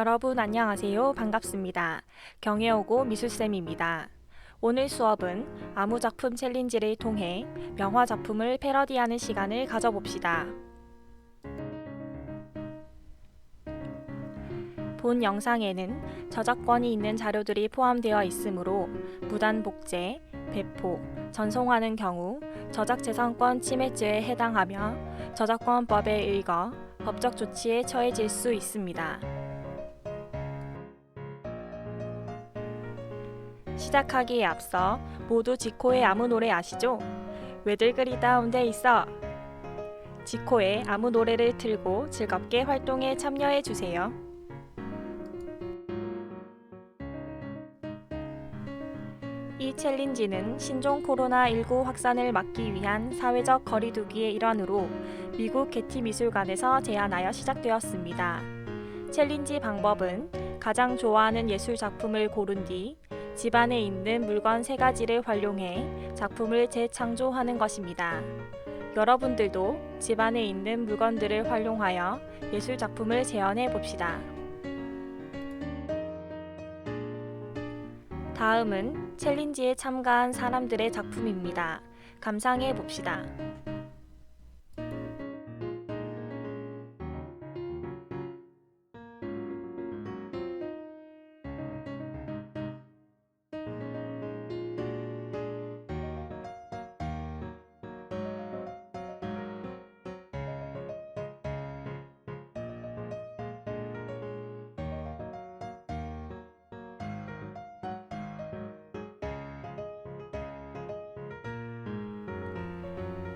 여러분 안녕하세요. 반갑습니다. 경혜오고 미술쌤입니다. 오늘 수업은 아무 작품 챌린지를 통해 명화 작품을 패러디하는 시간을 가져봅시다. 본 영상에는 저작권이 있는 자료들이 포함되어 있으므로 무단 복제, 배포, 전송하는 경우 저작재산권 침해죄에 해당하며 저작권법에 의거 법적 조치에 처해질 수 있습니다. 시작하기에 앞서 모두 지코의 아무 노래 아시죠? 왜들 그리 다운돼 있어? 지코의 아무 노래를 틀고 즐겁게 활동에 참여해 주세요. 이 챌린지는 신종 코로나19 확산을 막기 위한 사회적 거리두기의 일환으로 미국 게티 미술관에서 제안하여 시작되었습니다. 챌린지 방법은 가장 좋아하는 예술 작품을 고른 뒤 집안에 있는 물건 세 가지를 활용해 작품을 재창조하는 것입니다. 여러분들도 집안에 있는 물건들을 활용하여 예술 작품을 재현해 봅시다. 다음은 챌린지에 참가한 사람들의 작품입니다. 감상해 봅시다.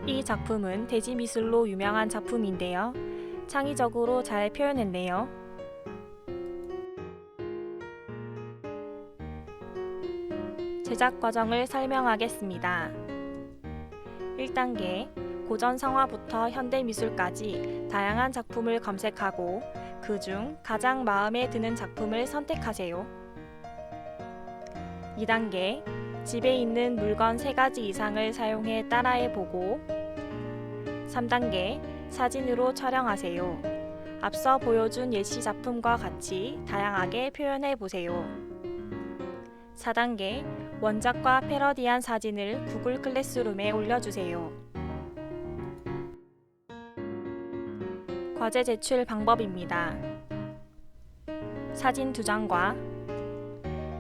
이 작품은 대지 미술로 유명한 작품인데요. 창의적으로 잘 표현했네요. 제작 과정을 설명하겠습니다. 1단계 고전 성화부터 현대 미술까지 다양한 작품을 검색하고 그 중 가장 마음에 드는 작품을 선택하세요. 2단계 집에 있는 물건 3가지 이상을 사용해 따라해 보고 3단계 사진으로 촬영하세요. 앞서 보여준 예시 작품과 같이 다양하게 표현해 보세요. 4단계 원작과 패러디한 사진을 구글 클래스룸에 올려주세요. 과제 제출 방법입니다. 사진 두 장과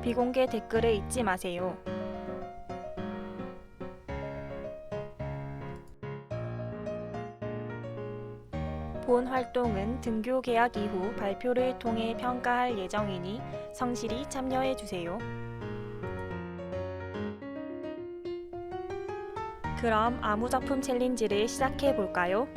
비공개 댓글을 잊지 마세요. 본 활동은 등교 개학 이후 발표를 통해 평가할 예정이니 성실히 참여해 주세요. 그럼 아무 작품 챌린지를 시작해 볼까요?